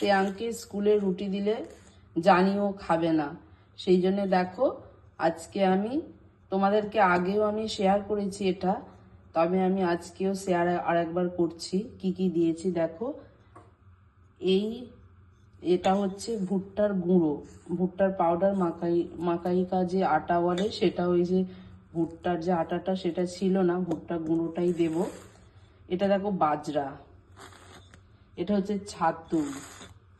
শ্রেয়াংকে স্কুলে রুটি দিলে জানিও খাবে না। সেই জন্য দেখো, আজকে আমি তোমাদেরকে আগেও আমি শেয়ার করেছি এটা, তবে আমি আজকেও শেয়ার আরেকবার করছি, কি কি দিয়েছি দেখো। এই, এটা হচ্ছে ভুট্টার গুঁড়ো, ভুট্টার পাউডার মাকাই মাকাইকা যে আটা বলে সেটা ওই যে ভুট্টার যে আটাটা সেটা ছিল না ভুট্টার গুঁড়োটাই দেব। এটা দেখো বাজরা, এটা হচ্ছে ছাতু।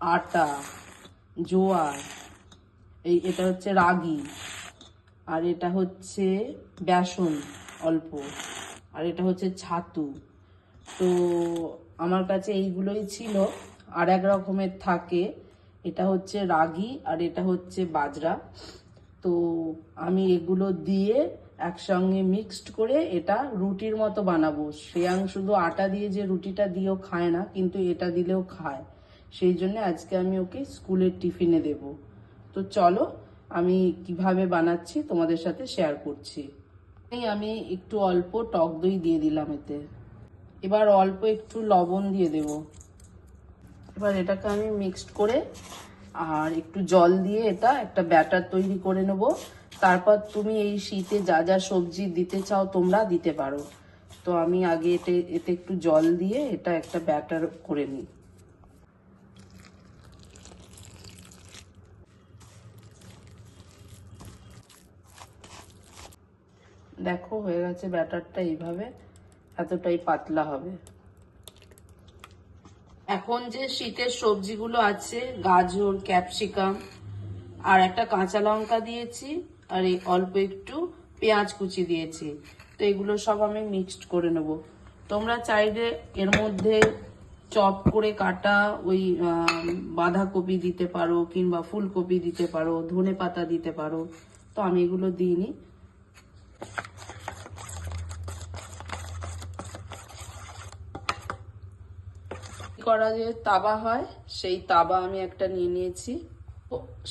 আটা, জোয়ার, এই এটা হচ্ছে রাগি, আর এটা হচ্ছে বেসন অল্প, আর এটা হচ্ছে ছাতু। তো আমার কাছে এইগুলোই ছিল, আর এক রকমের থাকে, এটা হচ্ছে রাগি আর এটা হচ্ছে বাজরা। তো আমি এগুলো দিয়ে একসঙ্গে মিক্সড করে এটা রুটির মতো বানাবো। শ্রেয়াং শুধু আটা দিয়ে যে রুটিটা দিয়েও খায় না, কিন্তু এটা দিলেও খায়। সেই জন্য আজকে আমি ওকে স্কুলের টিফিনে দেব। তো চলো, আমি কীভাবে বানাচ্ছি তোমাদের সাথে শেয়ার করছি। আমি একটু অল্প টক দই দিয়ে দিলাম এতে। এবার অল্প একটু লবণ দিয়ে দেব। এবার এটাকে আমি মিক্সড করে আর একটু জল দিয়ে এটা একটা ব্যাটার তৈরি করে নেব। তারপর তুমি এই শীতে যা যা সবজি দিতে চাও তোমরা দিতে পারো। তো আমি আগে এতে এতে একটু জল দিয়ে এটা একটা ব্যাটার করে নিই। দেখো, হয়ে গেছে ব্যাটারটা এইভাবে, এতটাই পাতলা হবে। এখন যে শীতের সবজিগুলো আছে, গাজর, ক্যাপসিকাম, আর একটা কাঁচা লঙ্কা দিয়েছি, আর এই অল্প একটু পেঁয়াজ কুচি দিয়েছি, তো এগুলো সব আমি মিক্সড করে নেব। তোমরা চাইলে এর মধ্যে চপ করে কাটা ওই বাঁধাকপি দিতে পারো, কিংবা ফুলকপি দিতে পারো ধনে পাতা দিতে পারো, তো আমি এগুলো দিইনি। করা যে তাবা হয়, সেই তাবা আমি একটা নিয়ে নিয়েছি।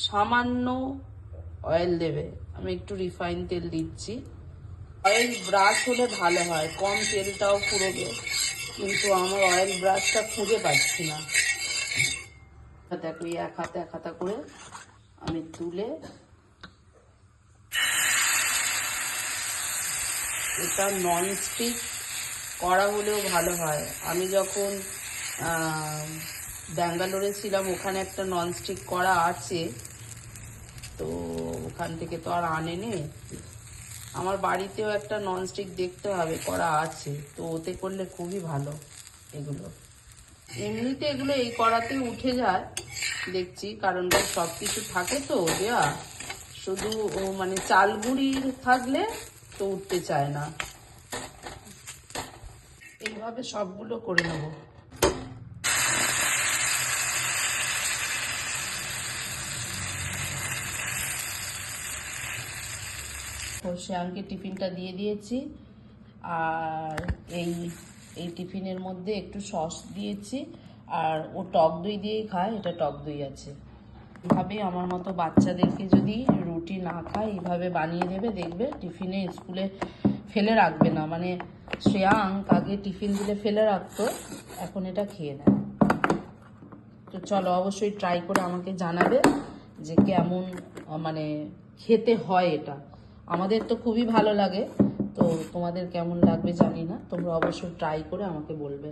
সামান্য অয়েল দেবে। আমি একটু রিফাইন তেল দিচ্ছি। অয়েল ব্রাশ হলে ভালো হয়, কম তেলটাও ফুরোবে কিন্তু আমার অয়েল ব্রাশটা খুঁজে পাচ্ছি না। দেখো এক হাতে, এক হাতা করে আমি তুলে এটা নন স্টিক করা হলেও ভালো হয়। আমি যখন ব্যাঙ্গালোরে ছিলাম, ওখানে একটা ননস্টিক করা আছে। তো ওখান থেকে তো আর আনেনি। আমার বাড়িতেও একটা ননস্টিক দেখতে হবে, করা আছে। তো ওতে করলে খুবই ভালো এগুলো। এমনিতে এগুলো এই করাতে উঠে যায়, দেখছি, কারণ সব কিছু থাকে তো দেওয়া শুধু মানে চাল গুঁড়ি থাকলে তো উঠতে চায় না। এইভাবে সবগুলো করে নেব। শ্যামকে টিফিনটা দিয়ে দিয়েছি। আর এই এই টিফিনের মধ্যে একটু সস দিয়েছি। আর ও টক দই দিয়েই খায়, এটা টক দই আছে। এভাবে আমার মতো বাচ্চাদেরকে যদি রুটি না খায়, এইভাবে বানিয়ে দেবে, দেখবে টিফিনে স্কুলে ফেলে রাখবে না। মানে শ্রেয়াং আগে টিফিন দিলে ফেলে রাখতো, এখন এটা খেয়ে নেয়। তো চলো, অবশ্যই ট্রাই করে আমাকে জানাবে যে কেমন মানে খেতে হয় এটা। আমাদের তো খুবই ভালো লাগে। তো তোমাদের কেমন লাগবে জানি না। তোমরা অবশ্যই ট্রাই করে আমাকে বলবে।